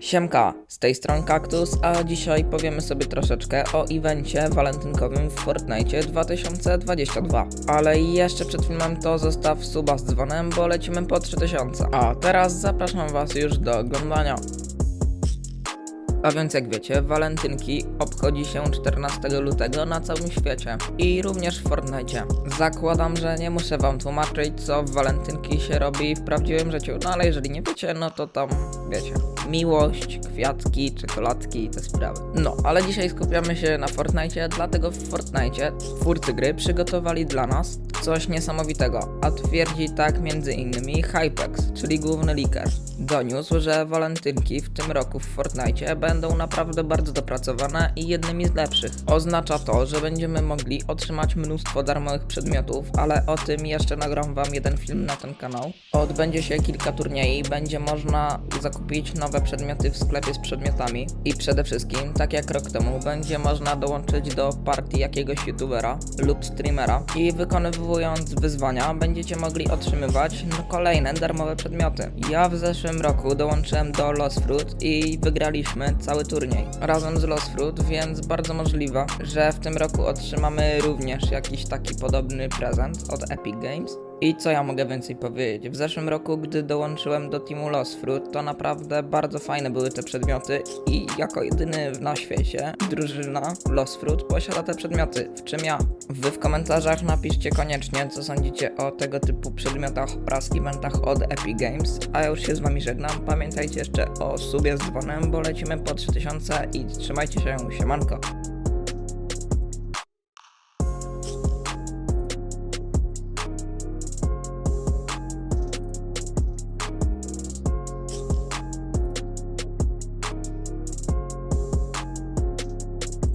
Siemka, z tej strony Kaktus, a dzisiaj powiemy sobie troszeczkę o evencie walentynkowym w Fortnite 2022. Ale jeszcze przed filmem to zostaw suba z dzwonem, bo lecimy po 3000. A teraz zapraszam was już do oglądania. A więc jak wiecie, walentynki obchodzi się 14 lutego na całym świecie i również w Fortnite. Zakładam, że nie muszę wam tłumaczyć, co w walentynki się robi w prawdziwym życiu, no ale jeżeli nie wiecie, no to tam wiecie. Miłość, kwiatki, czekoladki i te sprawy. No, ale dzisiaj skupiamy się na Fortnite, dlatego w Fortnite twórcy gry przygotowali dla nas coś niesamowitego, a twierdzi tak innymi Hypex, czyli główny leaker. Doniósł, że walentynki w tym roku w Fortnite będą naprawdę bardzo dopracowane i jednymi z lepszych. Oznacza to, że będziemy mogli otrzymać mnóstwo darmowych przedmiotów, ale o tym jeszcze nagram wam jeden film na ten kanał. Odbędzie się kilka turniej, będzie można zakupić nowe przedmioty w sklepie z przedmiotami i przede wszystkim, tak jak rok temu, będzie można dołączyć do partii jakiegoś youtubera lub streamera i wykonywując wyzwania będziecie mogli otrzymywać kolejne darmowe przedmioty. Ja w zeszłym roku dołączyłem do Lost Fruit i wygraliśmy cały turniej razem z Lost Fruit, więc bardzo możliwe, że w tym roku otrzymamy również jakiś taki podobny prezent od Epic Games. I co ja mogę więcej powiedzieć? W zeszłym roku, gdy dołączyłem do teamu Lost Fruit, to naprawdę bardzo fajne były te przedmioty i jako jedyny na świecie drużyna Lost Fruit posiada te przedmioty, w czym ja. Wy w komentarzach napiszcie koniecznie, co sądzicie o tego typu przedmiotach oraz eventach od Epic Games, a ja już się z wami żegnam. Pamiętajcie jeszcze o subie z dzwonem, bo lecimy po 3000 i trzymajcie się, siemanko.